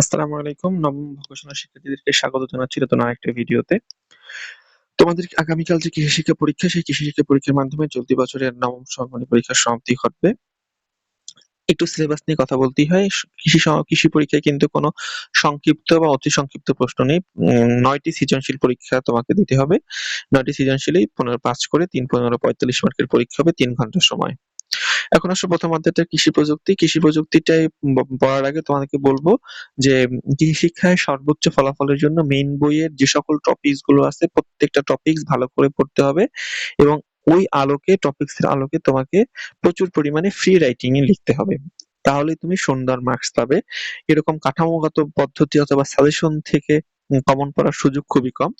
আসসালামু আলাইকুম। নবম ভোকেশনাল শিক্ষার্থীদেরকে স্বাগত জানাচ্ছি নতুন আরেকটা ভিডিওতে। তোমাদের আগামীকাল যে কৃষি শিক্ষা পরীক্ষা, সেই কৃষি শিক্ষা পরীক্ষার মাধ্যমে চলতি বছরের নবম সমাপনী পরীক্ষার সমাপ্তি ঘটবে। একটু সিলেবাস নিয়ে কথা বলতেই হয়। কৃষি কৃষি পরীক্ষায় কিন্তু কোনো সংক্ষিপ্ত বা অতি সংক্ষিপ্ত প্রশ্ন নেই। নয়টি সৃজনশীল পরীক্ষা তোমাকে দিতে হবে। নয়টি সৃজনশীলই পনেরো, পাঁচ করে তিন, পনেরো, পঁয়তাল্লিশ মার্কের পরীক্ষা হবে তিন ঘণ্টার সময়। এখন আসলে প্রথম অধ্যায়টা, কৃষি প্রযুক্তি। কৃষি প্রযুক্তিটাই পড়ার আগে তোমাদেরকে বলব যে কৃষি শিক্ষায় সর্বোচ্চ ফলাফলের জন্য মেইন বইয়ের যে সকল টপিকসগুলো আছে, প্রত্যেকটা টপিকস ভালো করে পড়তে হবে এবং ওই আলোকে টপিকস এর আলোকে তোমাকে প্রচুর পরিমাণে ফ্রি রাইটিং এ লিখতে হবে। তাহলে তুমি সুন্দর মার্কস পাবে। এরকম কাঠামোগত পদ্ধতি অথবা সাজেশন থেকে কমন পড়ার সুযোগ খুবই কম।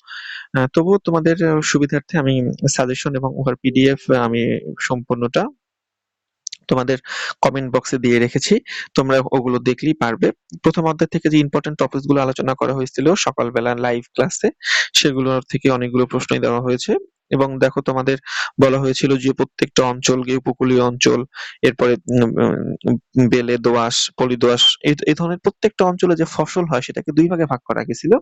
তবুও তোমাদের সুবিধার্থে আমি সাজেশন এবং ওর পিডিএফ আমি সম্পূর্ণটা তোমাদের কমেন্ট বক্সে দিয়ে রেখেছি। তোমরা ওগুলো দেখলেই পারবে। প্রথম অধ্যায় থেকে যে ইম্পর্টেন্ট টপিকসগুলো আলোচনা করা হয়েছিল সকালবেলা লাইভ ক্লাসে সেগুলোর থেকে অনেকগুলো প্রশ্নই দেওয়া হয়েছে। এবং দেখো তোমাদের বলা হয়েছিল যে প্রত্যেকটা অঞ্চলকে উপকূলীয় অঞ্চল, এরপরে বেলে দোআঁশ, পলি দোআঁশ এই ধরনের প্রত্যেকটা অঞ্চলে যে ফসল হয় সেটাকে দুই ভাগে ভাগ করা গেছিল।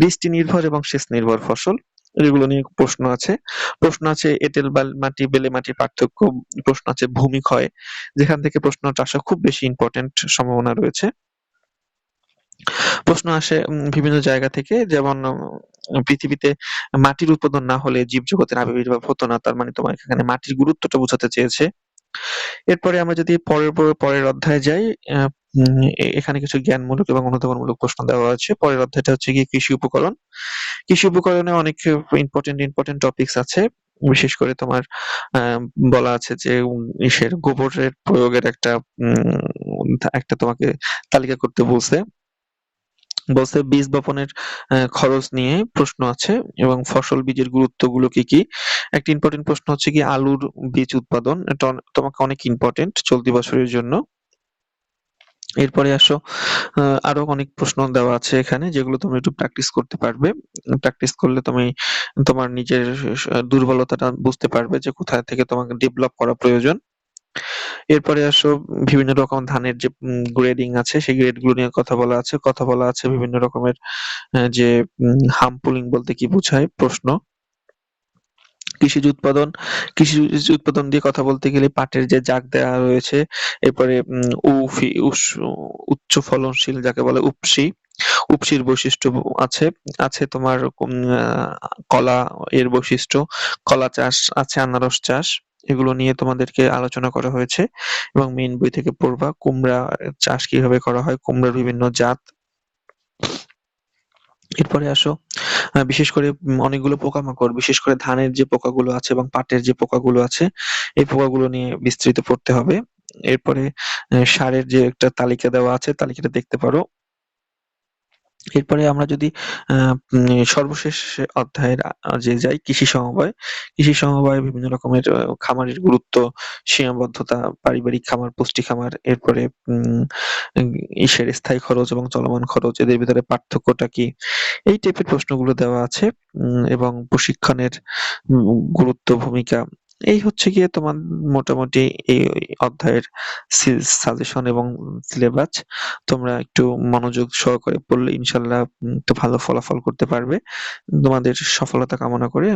বৃষ্টি নির্ভর এবং সেচ নির্ভর ফসল। এগুলো নিয়ে প্রশ্ন আছে। প্রশ্ন আছে এঁটেল মাটি, বেলে মাটির পার্থক্য, প্রশ্ন আছে ভূমিক্ষয় যেখান থেকে প্রশ্নটা আসা খুব বেশি ইম্পর্টেন্ট সম্ভাবনা রয়েছে। প্রশ্ন আসে বিভিন্ন জায়গা থেকে, যেমন পৃথিবীতে মাটির উৎপাদন না হলে জীবজগতের আবির্ভাব হতো না, তার মানে তোমার এখানে মাটির গুরুত্বটা বোঝাতে চেয়েছে। এরপরে আমরা যদি পরের পরের অধ্যায়ে যাই এখানে কিছু জ্ঞানমূলক এবং অনুধাবনমূলক প্রশ্ন দেওয়া আছে। পরের অধ্যায়টা হচ্ছে গিয়ে কৃষি উপকরণ। কৃষি উপকরণে অনেক ইম্পর্টেন্ট ইম্পর্টেন্ট টপিকস আছে। বিশেষ করে তোমার বলা আছে যে ইসের গোবরের প্রয়োগের একটা একটা তোমাকে তালিকা করতে বলছে। বলছে বীজ বপনের খরচ নিয়ে প্রশ্ন আছে এবং ফসল বীজের গুরুত্বগুলো কি কি? একটা ইম্পর্টেন্ট প্রশ্ন হচ্ছে কি, আলুর বীজ উৎপাদন তোমাকে অনেক ইম্পর্টেন্ট চলতি বছরের জন্য। এরপরে আসো আরও অনেক প্রশ্ন দেওয়া আছে এখানে, যেগুলো তুমি একটু প্র্যাকটিস করতে পারবে। প্র্যাকটিস করলে তুমি তোমার নিজের দুর্বলতাটা বুঝতে পারবে যে কোথায় থেকে তোমাকে ডেভেলপ করা প্রয়োজন। এরপরে আসো, বিভিন্ন রকম ধানের যে গ্রেডিং আছে, সেই গ্রেডগুলো নিয়ে কথা বলা আছে। কথা বলা আছে বিভিন্ন রকমের যে হামপুলিং বলতে কি বোঝায় প্রশ্ন। কৃষিজ উৎপাদন কৃষিজ উৎপাদন দিয়ে কথা বলতে গেলে পাটের যে জাগ দেওয়া রয়েছে, এরপরে উফি উচ্চ ফলনশীল যাকে বলে উপসি উপসির বৈশিষ্ট্য আছে আছে তোমার কলা এর বৈশিষ্ট্য, কলা চাষ আছে, আনারস চাষ, এগুলো নিয়ে তোমাদেরকে আলোচনা করা হয়েছে, এবং মেইন বই থেকে পড়বা, কুমড়া চাষ কীভাবে করা হয়, কুমড়ার বিভিন্ন জাত। এরপরে আসো বিশেষ করে অনেকগুলো পোকামাকড়, বিশেষ করে ধানের যে পোকাগুলো আছে এবং পাটের যে পোকাগুলো আছে, এই পোকাগুলো নিয়ে বিস্তৃত পড়তে হবে। এরপরে সারের যে একটা তালিকা দেওয়া আছে, তালিকাটা দেখতে পারো। এরপরে আমরা যদি সর্বশেষ অধ্যায়ের যে যাই, কৃষি সমবায় কৃষি সমবায় বিভিন্ন রকমের খামারের গুরুত্ব, সীমাবদ্ধতা, পারিবারিক খামার, পুষ্টি খামার, এরপরে ইসের স্থায়ী খরচ এবং চলমান খরচ, এদের ভিতরে পার্থক্যটা কি? এই টাইপের প্রশ্নগুলো দেওয়া আছে এবং প্রশিক্ষণের গুরুত্ব ভূমিকা এই হচ্ছে গিয়ে তোমার মোটামুটি এই অধ্যায়ের সাজেশন এবং সিলেবাস তোমরা একটু মনোযোগ সহকারে পড়লে ইনশাল্লাহ একটু ভালো ফলাফল করতে পারবে। তোমাদের সফলতা কামনা করে